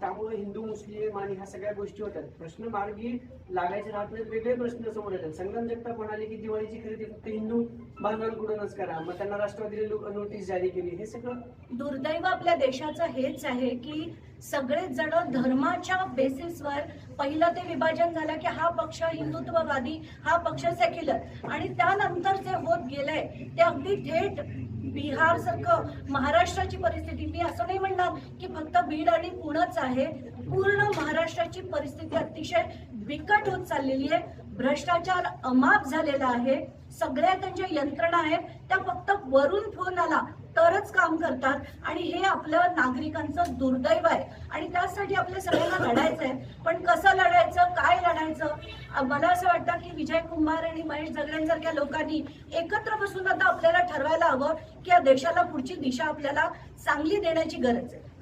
त्यामुळे हिंदू मुस्लिम आणि ह्या सगळ्या गोष्टी होतात प्रश्न मार्गी लागायचे राहत नाहीत वेगळे प्रश्न समोर येतात. संग्राम जगताप म्हणाले की दिवाळीची खरेदी फक्त हिंदू बांधवांकडूनच करा. मग त्यांना राष्ट्रवादीने नोटीस जारी केली. हे सगळं दुर्दैव आपल्या देशाचं हेच आहे की सगळेच जण धर्माच्या बेसिसवर पहिलं ते विभाजन झालं की हा पक्ष हिंदुत्ववादी हा पक्ष सेक्युलर आणि त्यानंतर जे होत गेलंय ते अगदी थेट बिहार सारखं महाराष्ट्राची परिस्थिती. मी असं नाही म्हणणार की फक्त बीड आणि पुणंच आहे. पूर्ण महाराष्ट्राची परिस्थिती अतिशय बिकट होत चाललेली आहे. भ्रष्टाचार अमाप झालेला आहे. सगळ्या त्यांच्या यंत्रणा आहेत त्या फक्त वरून फोन आला तरच काम करतात. आणि हे आपलं नागरिकांचं दुर्दैव आहे. आणि त्यासाठी आपल्या सगळ्यांना लढायचं आहे पण कसं लढायचं काय लढायचं? मला असं वाटतं की विजय कुमार आणि महेश जगड्यांसारख्या लोकांनी एकत्र बसून आता आपल्याला ठरवायला हवं की या देशाला पुढची दिशा आपल्याला चांगली देण्याची गरज आहे.